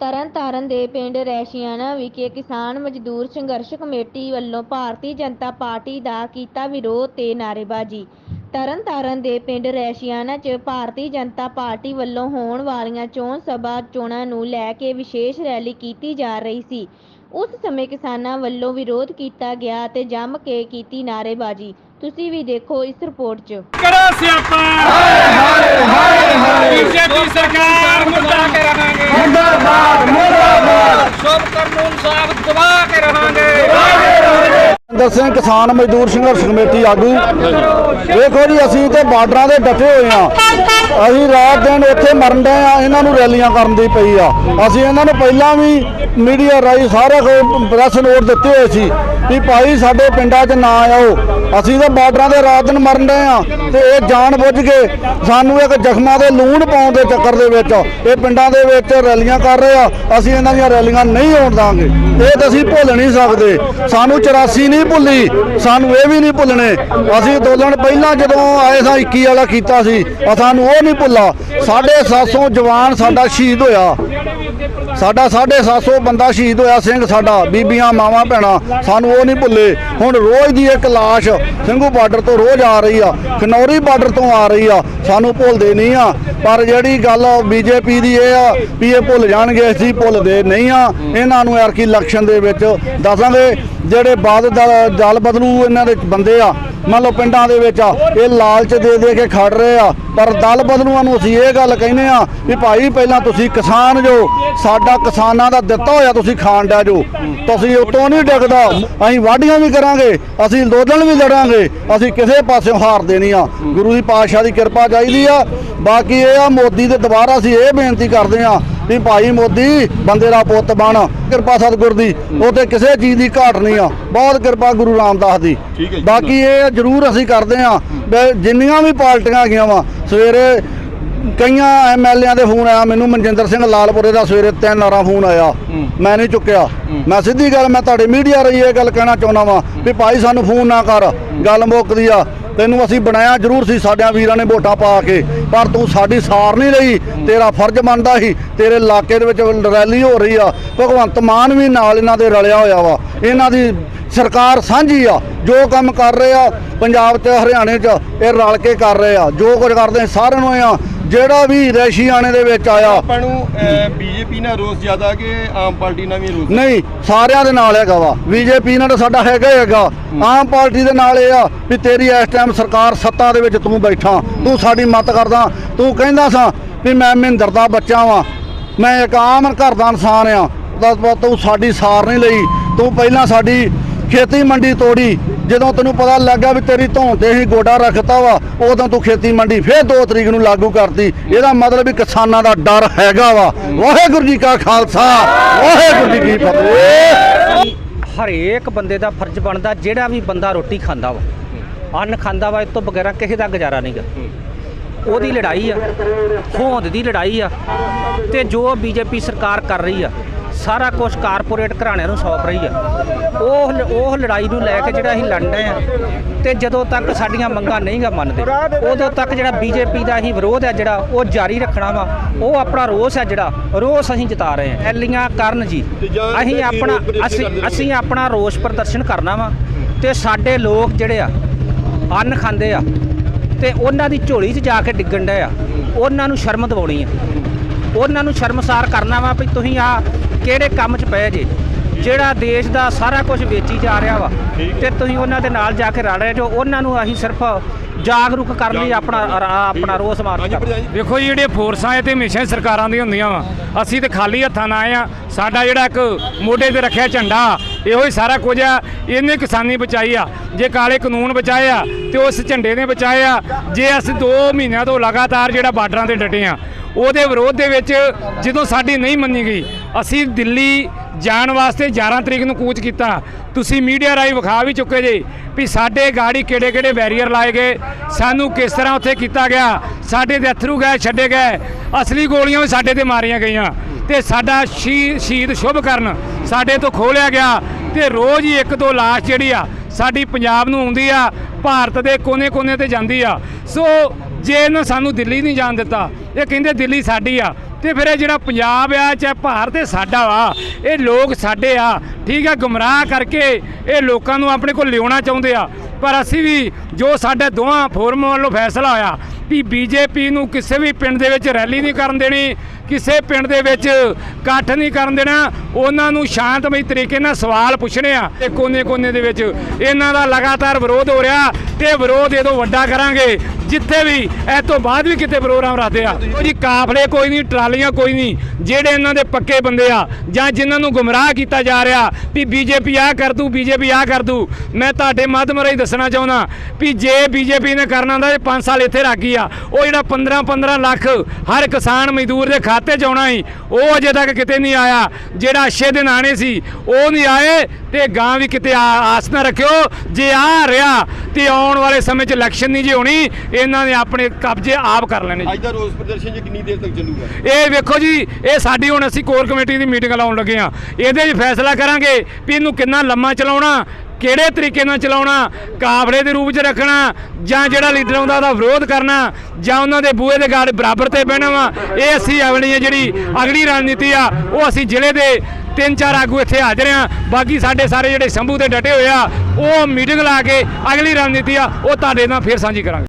ਤਰਨਤਾਰਨ ਦੇ ਪਿੰਡ ਰੈਸ਼ੀਆਣਾ ਵਿਖੇ ਕਿਸਾਨ ਮਜ਼ਦੂਰ ਸੰਘਰਸ਼ ਕਮੇਟੀ ਵੱਲੋਂ ਭਾਰਤੀ ਜਨਤਾ ਪਾਰਟੀ ਦਾ ਕੀਤਾ ਵਿਰੋਧ ਤੇ ਨਾਅਰੇਬਾਜ਼ੀ। ਤਰਨਤਾਰਨ ਦੇ ਪਿੰਡ ਰੈਸ਼ੀਆਣਾ 'ਚ ਭਾਰਤੀ ਜਨਤਾ ਪਾਰਟੀ ਵੱਲੋਂ ਹੋਣ ਵਾਲੀਆਂ ਚੋਣ ਸਭਾ ਚੋਣਾਂ ਨੂੰ ਲੈ ਕੇ ਵਿਸ਼ੇਸ਼ ਰੈਲੀ ਕੀਤੀ ਜਾ ਰਹੀ ਸੀ। ਉਸ ਸਮੇਂ ਕਿਸਾਨਾਂ ਵੱਲੋਂ ਵਿਰੋਧ ਕੀਤਾ ਗਿਆ ਅਤੇ ਜੰਮ ਕੇ ਕੀਤੀ ਨਾਅਰੇਬਾਜ਼ੀ। ਤੁਸੀਂ ਵੀ ਦੇਖੋ ਇਸ ਰਿਪੋਰਟ 'ਚ। ਕਰੋ ਸਿਆਪਾ। ਹਾਏ ਹਾਏ ਹਾਏ ਹਾਏ। ਬੀਜੇਪੀ ਸਰਕਾਰ ਮੁਰਦਾ ਕੇ ਰਹਾਂਗੇ ਮੁਰਦਾਬਾਦ ਮੁਰਦਾਬਾਦ। ਸਭ ਕਾਨੂੰਨ ਸਾਫ਼ ਦਬਾ ਕੇ ਰਹਾਂਗੇ ਸਿੰਘ ਕਿਸਾਨ ਮਜ਼ਦੂਰ ਸੰਘਰਸ਼ ਕਮੇਟੀ ਆਗੂ। ਦੇਖੋ ਜੀ, ਅਸੀਂ ਤੇ ਬਾਰਡਰਾਂ ਦੇ ਡਟੇ ਹੋਏ ਆ ਅਸੀਂ ਰਾਤ ਦਿਨ ਉੱਥੇ ਮਰਨ ਡਏ ਆ ਇਹਨਾਂ ਨੂੰ ਰੈਲੀਆਂ ਕਰਨ ਦੀ ਪਈ ਆ। ਅਸੀਂ ਇਹਨਾਂ ਨੂੰ ਪਹਿਲਾਂ ਵੀ ਮੀਡੀਆ ਰਾਹੀਂ ਸਾਰਾ ਕੋਲ ਪ੍ਰੈਸ ਨੋਟ ਦਿੱਤੇ ਹੋਏ ਸੀ ਵੀ ਭਾਈ ਸਾਡੇ ਪਿੰਡਾਂ 'ਚ ਨਾ ਆਓ। ਅਸੀਂ ਤਾਂ ਬਾਰਡਰਾਂ ਦੇ ਰਾਤ ਦਿਨ ਮਰਨ ਡਏ ਆ ਤੇ ਇਹ ਜਾਣ ਬੁੱਝ ਕੇ ਸਾਨੂੰ ਇੱਕ ਜ਼ਖਮਾਂ ਦੇ ਲੂਣ ਪਾਉਣ ਦੇ ਚੱਕਰ ਦੇ ਵਿੱਚ, ਇਹ ਪਿੰਡਾਂ ਦੇ ਵਿੱਚ ਰੈਲੀਆਂ ਕਰ ਰਹੇ ਆ। ਅਸੀਂ ਇਹਨਾਂ ਦੀਆਂ ਰੈਲੀਆਂ ਨਹੀਂ ਹੋਣ ਦਾਂਗੇ। ਇਹ ਤਾਂ ਅਸੀਂ ਭੁੱਲ ਨਹੀਂ ਸਕਦੇ। ਸਾਨੂੰ 84 ਨਹੀਂ ਭੁੱਲੀ, ਸਾਨੂੰ ਇਹ ਵੀ ਨਹੀਂ ਭੁੱਲਣੇ। ਅਸੀਂ ਅੰਦੋਲਨ ਪਹਿਲਾਂ ਜਦੋਂ ਆਏ ਸਾਂ 21 ਵਾਲਾ ਕੀਤਾ ਸੀ ਸਾਨੂੰ ਉਹ ਨਹੀਂ ਭੁੱਲਾ। 750 ਜਵਾਨ ਸਾਡਾ ਸ਼ਹੀਦ ਹੋਇਆ। ਸਾਡਾ 750 ਬੰਦਾ ਸ਼ਹੀਦ ਹੋਇਆ, ਸਿੰਘ ਸਾਡਾ, ਬੀਬੀਆਂ, ਮਾਵਾਂ, ਭੈਣਾਂ, ਸਾਨੂੰ ਉਹ ਨਹੀਂ ਭੁੱਲੇ। ਹੁਣ ਰੋਜ਼ ਦੀ ਇੱਕ ਲਾਸ਼ ਸਿੰਘੂ ਬਾਰਡਰ ਤੋਂ ਰੋਜ਼ ਆ ਰਹੀ ਆ, ਖਨੌਰੀ ਬਾਰਡਰ ਤੋਂ ਆ ਰਹੀ ਆ, ਸਾਨੂੰ ਭੁੱਲਦੇ ਨਹੀਂ ਆ। ਪਰ ਜਿਹੜੀ ਗੱਲ ਬੀਜੇਪੀ ਦੀ ਇਹ ਆ ਵੀ ਇਹ ਭੁੱਲ ਜਾਣਗੇ, ਅਸੀਂ ਭੁੱਲਦੇ ਨਹੀਂ ਆ। ਇਹਨਾਂ ਨੂੰ ਐਰਕੀ ਇਲੈਕਸ਼ਨ ਦੇ ਵਿੱਚ ਦੱਸਾਂਗੇ। ਜਿਹੜੇ ਬਾਦ ਦਲ ਦਲ ਬਦਲੂ ਇਹਨਾਂ ਦੇ ਬੰਦੇ ਆ, ਮੰਨ ਲਓ ਪਿੰਡਾਂ ਦੇ ਵਿੱਚ ਆ, ਇਹ ਲਾਲਚ ਦੇ ਦੇ ਕੇ ਖੜ ਰਹੇ ਆ, ਪਰ ਦਲ ਬਦਲੂਆਂ ਨੂੰ ਅਸੀਂ ਇਹ ਗੱਲ ਕਹਿੰਦੇ ਆ ਵੀ ਭਾਈ ਪਹਿਲਾਂ ਤੁਸੀਂ ਕਿਸਾਨ ਜੋ, ਸਾਡਾ ਕਿਸਾਨਾਂ ਦਾ ਦਿੱਤਾ ਹੋਇਆ ਤੁਸੀਂ ਖਾਣ ਡੈ ਜੋ, ਤੁਸੀਂ ਉਤੋਂ ਨਹੀਂ ਡਿੱਗਦਾ, ਅਸੀਂ ਵਾਢੀਆਂ ਵੀ ਕਰਾਂਗੇ, ਅਸੀਂ ਅੰਦੋਲਨ ਵੀ ਲੜਾਂਗੇ, ਅਸੀਂ ਕਿਸੇ ਪਾਸਿਓਂ ਹਾਰਦੇ ਨਹੀਂ ਆ, ਗੁਰੂ ਦੀ ਪਾਤਸ਼ਾਹ ਦੀ ਕਿਰਪਾ ਚਾਹੀਦੀ ਆ, ਬਾਕੀ ਇਹ ਆ ਮੋਦੀ ਦੇ ਦੁਬਾਰਾ ਅਸੀਂ ਇਹ ਬੇਨਤੀ ਕਰਦੇ ਆ ਵੀ ਭਾਈ ਮੋਦੀ ਬੰਦੇ ਦਾ ਪੁੱਤ ਬਣ ਕਿਰਪਾ ਸਤਿਗੁਰ ਦੀ ਉਹ ਤੇ ਕਿਸੇ ਚੀਜ਼ ਦੀ ਘਾਟ ਨਹੀਂ ਆ। ਬਹੁਤ ਕਿਰਪਾ ਗੁਰੂ ਰਾਮਦਾਸ ਦੀ। ਬਾਕੀ ਇਹ ਜ਼ਰੂਰ ਅਸੀਂ ਕਰਦੇ ਆ ਜਿੰਨੀਆਂ ਵੀ ਪਾਰਟੀਆਂ ਹੈਗੀਆਂ ਵਾ ਸਵੇਰੇ ਕਈਆਂ ਐਮਐਲਏਆਂ ਦੇ ਫੋਨ ਆਇਆ ਮੈਨੂੰ ਮਨਜਿੰਦਰ ਸਿੰਘ ਲਾਲਪੁਰੇ ਦਾ ਸਵੇਰੇ ਤਿੰਨ ਵਾਰਾਂ ਫੋਨ ਆਇਆ। ਮੈਂ ਨਹੀਂ ਚੁੱਕਿਆ। ਮੈਂ ਸਿੱਧੀ ਗੱਲ ਮੈਂ ਤੁਹਾਡੇ ਮੀਡੀਆ ਰਹੀ ਇਹ ਗੱਲ ਕਹਿਣਾ ਚਾਹੁੰਦਾ ਵਾਂ ਵੀ ਭਾਈ ਸਾਨੂੰ ਫੋਨ ਨਾ ਕਰ ਗੱਲ ਮੁੱਕਦੀ ਆ। ਤੈਨੂੰ ਅਸੀਂ ਬਣਾਇਆ ਜ਼ਰੂਰ ਸੀ, ਸਾਡਿਆਂ ਵੀਰਾਂ ਨੇ ਵੋਟਾਂ ਪਾ ਕੇ। ਪਰ ਤੂੰ ਸਾਡੀ ਸਾਰ ਨਹੀਂ ਲਈ ਤੇਰਾ ਫਰਜ਼ ਬਣਦਾ ਸੀ, ਤੇਰੇ ਇਲਾਕੇ ਦੇ ਵਿੱਚ ਰੈਲੀ ਹੋ ਰਹੀ ਆ। ਭਗਵੰਤ ਮਾਨ ਵੀ ਨਾਲ ਇਹਨਾਂ ਦੇ ਰਲਿਆ ਹੋਇਆ ਵਾ। ਇਹਨਾਂ ਦੀ ਸਰਕਾਰ ਸਾਂਝੀ ਆ, ਜੋ ਕੰਮ ਕਰ ਰਹੇ ਆ, ਪੰਜਾਬ 'ਚ, ਹਰਿਆਣੇ 'ਚ, ਇਹ ਰਲ ਕੇ ਕਰ ਰਹੇ ਆ। ਜੋ ਕੁਝ ਕਰਦੇ, ਸਾਰਿਆਂ ਨੂੰ ਆ ਜਿਹੜਾ ਵੀ ਰੈਸ਼ੀਆਣੇ ਦੇ ਵਿੱਚ ਆਇਆ। ਆਪਾਂ ਨੂੰ ਬੀਜੇਪੀ ਨਾਲ ਰੋਸ ਜ਼ਿਆਦਾ ਕਿ ਆਮ ਪਾਰਟੀ ਨਾਲ ਵੀ ਰੋਸ? ਨਹੀਂ ਸਾਰਿਆਂ ਦੇ ਨਾਲ ਹੈਗਾ ਵਾ। ਬੀਜੇਪੀ ਨਾਲ ਤਾਂ ਸਾਡਾ ਹੈਗਾ ਹੀ ਹੈਗਾ। ਆਮ ਪਾਰਟੀ ਦੇ ਨਾਲ ਇਹ ਆ ਵੀ ਤੇਰੀ ਇਸ ਟਾਈਮ ਸਰਕਾਰ ਸੱਤਾ ਦੇ ਵਿੱਚ ਤੂੰ ਬੈਠਾ। ਤੂੰ ਸਾਡੀ ਮਦਦ ਕਰਦਾ। ਤੂੰ ਕਹਿੰਦਾ ਸਾਂ ਵੀ ਮੈਂ ਮਹਿੰਦਰ ਦਾ ਬੱਚਾ ਵਾਂ। ਮੈਂ ਇੱਕ ਆਮ ਘਰ ਦਾ ਇਨਸਾਨ ਆ। ਤੂੰ ਸਾਡੀ ਸਾਰ ਨਹੀਂ ਲਈ। ਤੂੰ ਪਹਿਲਾਂ ਸਾਡੀ ਖੇਤੀ ਮੰਡੀ ਤੋੜੀ। ਜਦੋਂ ਤੈਨੂੰ ਪਤਾ ਲੱਗਾ ਵੀ ਤੇਰੀ ਧੌਣ ਤੇ ਹੀ ਗੋਡਾ ਰੱਖਤਾ ਵਾ, ਉਦੋਂ ਤੂੰ ਖੇਤੀ ਮੰਡੀ ਫੇਰ 2 ਤਰੀਕ ਨੂੰ ਲਾਗੂ ਕਰਤੀ। ਇਹਦਾ ਮਤਲਬ ਵੀ ਕਿਸਾਨਾਂ ਦਾ ਡਰ ਹੈਗਾ ਵਾ। ਵਾਹਿਗੁਰੂ ਜੀ ਕਾ ਖਾਲਸਾ, ਵਾਹਿਗੁਰੂ ਜੀ ਕੀ ਫਤਿਹ। ਹਰੇਕ ਬੰਦੇ ਦਾ ਫਰਜ਼ ਬਣਦਾ, ਜਿਹੜਾ ਵੀ ਬੰਦਾ ਰੋਟੀ ਖਾਂਦਾ ਵਾ, ਅੰਨ ਖਾਂਦਾ ਵਾ ਇਸ ਤੋਂ ਬਗੈਰਾ ਕਿਸੇ ਦਾ ਗੁਜ਼ਾਰਾ ਨਹੀਂਗਾ ਉਹਦੀ ਲੜਾਈ ਆ ਹੋਂਦ ਦੀ ਲੜਾਈ ਆ, ਤੇ ਜੋ ਬੀਜੇਪੀ ਸਰਕਾਰ ਕਰ ਰਹੀ ਆ ਸਾਰਾ ਕੁਝ ਕਾਰਪੋਰੇਟ ਘਰਾਣਿਆਂ ਨੂੰ ਸੌਂਪ ਰਹੀ ਆ। ਉਹ ਲ- ਉਹ ਲੜਾਈ ਨੂੰ ਲੈ ਕੇ ਜਿਹੜਾ ਅਸੀਂ ਲੜ ਰਹੇ ਆ, ਤੇ ਜਦੋਂ ਤੱਕ ਸਾਡੀਆਂ ਮੰਗਾਂ ਨਹੀਂਗਾ ਮੰਨਦੇ, ਉਦੋਂ ਤੱਕ ਜਿਹੜਾ ਬੀਜੇਪੀ ਦਾ ਹੀ ਵਿਰੋਧ ਹੈ ਜਿਹੜਾ, ਉਹ ਜਾਰੀ ਰੱਖਣਾ ਵਾ, ਉਹ ਆਪਣਾ ਰੋਸ ਹੈ ਜਿਹੜਾ, ਰੋਸ ਅਸੀਂ ਜਤਾ ਰਹੇ ਹਾਂ ਐਲੀਆਂ ਕਰਨ ਜੀ, ਅਸੀਂ ਆਪਣਾ, ਅਸੀਂ ਅਸੀਂ ਆਪਣਾ ਰੋਸ ਪ੍ਰਦਰਸ਼ਨ ਕਰਨਾ ਵਾ, ਤੇ ਸਾਡੇ ਲੋਕ ਜਿਹੜੇ ਆ, ਅੰਨ ਖਾਂਦੇ ਆ, ਤੇ ਉਹਨਾਂ ਦੀ ਝੋਲੀ 'ਚ ਜਾ ਕੇ ਡਿੱਗਣ ਡਏ ਆ। ਉਹਨਾਂ ਨੂੰ ਸ਼ਰਮ ਦਿਵਾਉਣੀ ਆ। ਉਹਨਾਂ ਨੂੰ ਸ਼ਰਮਸਾਰ ਕਰਨਾ ਵਾ ਵੀ ਤੁਸੀਂ ਆ ਕਿਹੜੇ ਕੰਮ 'ਚ ਪਏ ਜੇ? ਜਿਹੜਾ ਦੇਸ਼ ਦਾ ਸਾਰਾ ਕੁਝ ਵੇਚੀ ਜਾ ਰਿਹਾ ਵਾ ਤੇ ਤੁਸੀਂ ਉਹਨਾਂ ਦੇ ਨਾਲ ਜਾ ਕੇ ਰਲ ਰਹੇ ਜੋ ਉਹਨਾਂ ਨੂੰ ਅਸੀਂ ਸਿਰਫ ਜਾਗਰੂਕ ਕਰਨ ਲਈ ਆਪਣਾ ਆਪਣਾ ਰੋਸ ਮਾਰਚ ਵੇਖੋ ਜੀ ਜਿਹੜੀਆਂ ਫੋਰਸਾਂ ਇਹ ਤੇ ਹਮੇਸ਼ਾ ਹੀ ਸਰਕਾਰਾਂ ਦੀਆਂ ਹੁੰਦੀਆਂ ਵਾ। ਅਸੀਂ ਤੇ ਖਾਲੀ ਹੱਥਾਂ ਨਾਲ ਆਏ ਆ ਸਾਡਾ ਜਿਹੜਾ ਇੱਕ ਮੋਢੇ ਤੇ ਰੱਖਿਆ ਝੰਡਾ ਇਹੋ ਹੀ ਸਾਰਾ ਕੁਝ ਆ। ਇਹਨੇ ਕਿਸਾਨੀ ਬਚਾਈ ਆ। ਜੇ ਕਾਲੇ ਕਾਨੂੰਨ ਬਚਾਏ ਆ ਤੇ ਉਸ ਝੰਡੇ ਨੇ ਬਚਾਏ ਆ। ਜੇ ਅਸੀਂ 2 ਮਹੀਨਿਆਂ ਤੋਂ ਲਗਾਤਾਰ ਜਿਹੜਾ ਬਾਰਡਰਾਂ ਤੇ ਡਟੇ ਆ ਉਹਦੇ ਵਿਰੋਧ ਦੇ ਵਿੱਚ ਜਦੋਂ ਸਾਡੀ ਨਹੀਂ ਮੰਨੀ ਗਈ ਅਸੀਂ ਦਿੱਲੀ ਜਾਣ ਵਾਸਤੇ 11 ਤਰੀਕ ਨੂੰ ਕੂਚ ਕੀਤਾ। ਤੁਸੀਂ ਮੀਡੀਆ ਰਾਹੀਂ ਵਿਖਾ ਵੀ ਚੁੱਕੇ ਜੇ ਵੀ ਸਾਡੇ ਗਾੜੀ ਕਿਹੜੇ ਕਿਹੜੇ ਬੈਰੀਅਰ ਲਾਏ ਗਏ। ਸਾਨੂੰ ਕਿਸ ਤਰ੍ਹਾਂ ਉੱਥੇ ਕੀਤਾ ਗਿਆ। ਸਾਡੇ ਦੇ ਅਥਰੂ ਗਏ, ਛੱਡੇ ਗਏ। ਅਸਲੀ ਗੋਲੀਆਂ ਵੀ ਸਾਡੇ ਤੇ ਮਾਰੀਆਂ ਗਈਆਂ। ਤੇ ਸਾਡਾ ਸ਼ੀ- ਸ਼ਹੀਦ ਸ਼ੁਭ ਕਰਨ ਸਾਡੇ ਤੋਂ ਖੋਲਿਆ ਗਿਆ। ਤੇ ਰੋਜ਼ ਹੀ ਇੱਕ ਦੋ ਲਾਸ਼ ਜਿਹੜੀ ਆ, ਸਾਡੀ ਪੰਜਾਬ ਨੂੰ ਆਉਂਦੀ ਆ, ਭਾਰਤ ਦੇ ਕੋਨੇ-ਕੋਨੇ ਤੇ ਜਾਂਦੀ ਆ। ਸੋ ਜੇ ਇਹਨਾਂ ਸਾਨੂੰ ਦਿੱਲੀ ਨਹੀਂ ਜਾਣ ਦਿੱਤਾ, ਇਹ ਕਹਿੰਦੇ ਦਿੱਲੀ ਸਾਡੀ ਆ। ਤੇ ਫਿਰ ਇਹ ਜਿਹੜਾ ਪੰਜਾਬ ਆ, ਚਾਹੇ ਭਾਰਤ ਇਹ ਸਾਡਾ ਵਾ, ਇਹ ਲੋਕ ਸਾਡੇ ਆ, ਠੀਕ ਆ, ਗੁੰਮਰਾਹ ਕਰਕੇ ਇਹ ਲੋਕਾਂ ਨੂੰ ਆਪਣੇ ਕੋਲ ਲਿਆਉਣਾ ਚਾਹੁੰਦੇ ਆ। ਪਰ ਅਸੀਂ ਵੀ ਜੋ ਸਾਡੇ ਦੋਵਾਂ ਫੋਰਮਾਂ ਵੱਲੋਂ ਫੈਸਲਾ ਹੋਇਆ ਵੀ ਬੀਜੇਪੀ ਨੂੰ ਕਿਸੇ ਵੀ ਪਿੰਡ ਦੇ ਵਿੱਚ ਰੈਲੀ ਨਹੀਂ ਕਰਨ ਦੇਣੀ, ਕਿਸੇ ਪਿੰਡ ਦੇ ਵਿੱਚ ਇਕੱਠ ਨਹੀਂ ਕਰਨ ਦੇਣਾ, ਉਹਨਾਂ ਨੂੰ ਸ਼ਾਂਤਮਈ ਤਰੀਕੇ ਨਾਲ ਸਵਾਲ ਪੁੱਛਣੇ ਆ। ਤੇ ਕੋਨੇ-ਕੋਨੇ ਦੇ ਵਿੱਚ ਇਹਨਾਂ ਦਾ ਲਗਾਤਾਰ ਵਿਰੋਧ ਹੋ ਰਿਹਾ ਤੇ ਵਿਰੋਧ ਇਹਦੋਂ ਵੱਡਾ ਕਰਾਂਗੇ। ਜਿੱਥੇ ਵੀ, ਇਹ ਤੋਂ ਬਾਅਦ ਵੀ ਕਿਤੇ ਪ੍ਰੋਗਰਾਮ ਰੱਖਦੇ ਆ। ਉਹ ਜੀ ਕਾਫਲੇ ਕੋਈ ਨਹੀਂ, ਟਰਾਲੀਆਂ ਕੋਈ ਨਹੀਂ। ਜਿਹੜੇ ਇਹਨਾਂ ਦੇ ਪੱਕੇ ਬੰਦੇ ਆ, ਜਾਂ ਜਿਨ੍ਹਾਂ ਨੂੰ ਗੁੰਮਰਾਹ ਕੀਤਾ ਜਾ ਰਿਹਾ ਵੀ ਬੀਜੇਪੀ ਆ ਕਰ ਦੂ, ਬੀਜੇਪੀ ਆ ਕਰ ਦੂ, ਮੈਂ ਤੁਹਾਡੇ ਮਾਧਿਅਮ ਰਾਹੀਂ ਦੱਸਣਾ ਚਾਹੁੰਦਾ ਵੀ ਜੇ ਬੀਜੇਪੀ ਨੇ ਕਰਨਾ ਹੁੰਦਾ 5 ਸਾਲ ਇੱਥੇ ਰੱਖ ਗਈ ਆ। ਉਹ ਜਿਹੜਾ 15 15 ਲੱਖ ਹਰ ਕਿਸਾਨ ਮਜ਼ਦੂਰ ਦੇ ਖਾਤੇ 'ਚ ਆਉਣਾ ਸੀ, ਉਹ ਅਜੇ ਤੱਕ ਕਿਤੇ ਨਹੀਂ ਆਇਆ। ਜਿਹੜਾ ਅੱਛੇ ਦਿਨ ਆਣੇ ਸੀ, ਉਹ ਨਹੀਂ ਆਏ, ਤੇ ਗਾਂ ਵੀ ਕਿਤੇ ਆ- ਆਸ ਨਾ ਰੱਖਿਓ। ਜੇ ਆ ਰਿਹਾ ਤੇ ਆਉਣ ਵਾਲੇ ਸਮੇਂ 'ਚ ਇਲੈਕਸ਼ਨ ਨਹੀਂ ਜੇ ਹੋਣੀ ਇਹਨਾਂ ਨੇ ਆਪਣੇ ਕਬਜ਼ੇ ਆਪ ਕਰ ਲੈਣੇ ਜੀ। ਅੱਜ ਦਾ ਰੋਸ ਪ੍ਰਦਰਸ਼ਨ ਜੀ ਕਿੰਨੀ ਦੇਰ ਤੱਕ ਚੱਲੂਗਾ? ਇਹ ਵੇਖੋ ਜੀ ਇਹ ਸਾਡੀ ਹੁਣ ਅਸੀਂ ਕੋਰ ਕਮੇਟੀ ਦੀ ਮੀਟਿੰਗ ਲਾਉਣ ਲੱਗੇ ਆ ਇਹਦੇ 'ਚ ਫੈਸਲਾ ਕਰਾਂਗੇ ਵੀ ਇਹਨੂੰ ਕਿੰਨਾ ਲੰਮਾ ਚਲਾਉਣਾ ਕਿਹੜੇ ਤਰੀਕੇ ਨਾਲ ਚਲਾਉਣਾ ਕਾਫਲੇ ਦੇ ਰੂਪ 'ਚ ਰੱਖਣਾ ਜਾਂ ਜਿਹੜਾ ਲੀਡਰ ਆਉਂਦਾ ਉਹਦਾ ਵਿਰੋਧ ਕਰਨਾ ਜਾਂ ਉਹਨਾਂ ਦੇ ਬੂਹੇ ਦੇ ਗਾੜ ਬਰਾਬਰ ਤੇ ਬਹਿਣਾ ਵਾ। ਇਹ ਅਸੀਂ ਅਗਲੀ ਹੈ ਜਿਹੜੀ ਅਗਲੀ ਰਣਨੀਤੀ ਆ ਉਹ ਅਸੀਂ ਜ਼ਿਲ੍ਹੇ ਦੇ ਤਿੰਨ ਚਾਰ ਆਗੂ ਇੱਥੇ ਹਾਜ਼ਰ ਆ। ਬਾਕੀ ਸਾਡੇ ਸਾਰੇ ਜਿਹੜੇ ਸੰਭੂ ਤੇ ਡਟੇ ਹੋਏ ਆ, ਉਹ ਮੀਟਿੰਗ ਲਾ ਕੇ ਅਗਲੀ ਰਣਨੀਤੀ ਆ, ਉਹ ਤੁਹਾਡੇ ਨਾਲ ਫੇਰ ਸਾਂਝੀ ਕਰਾਂਗੇ।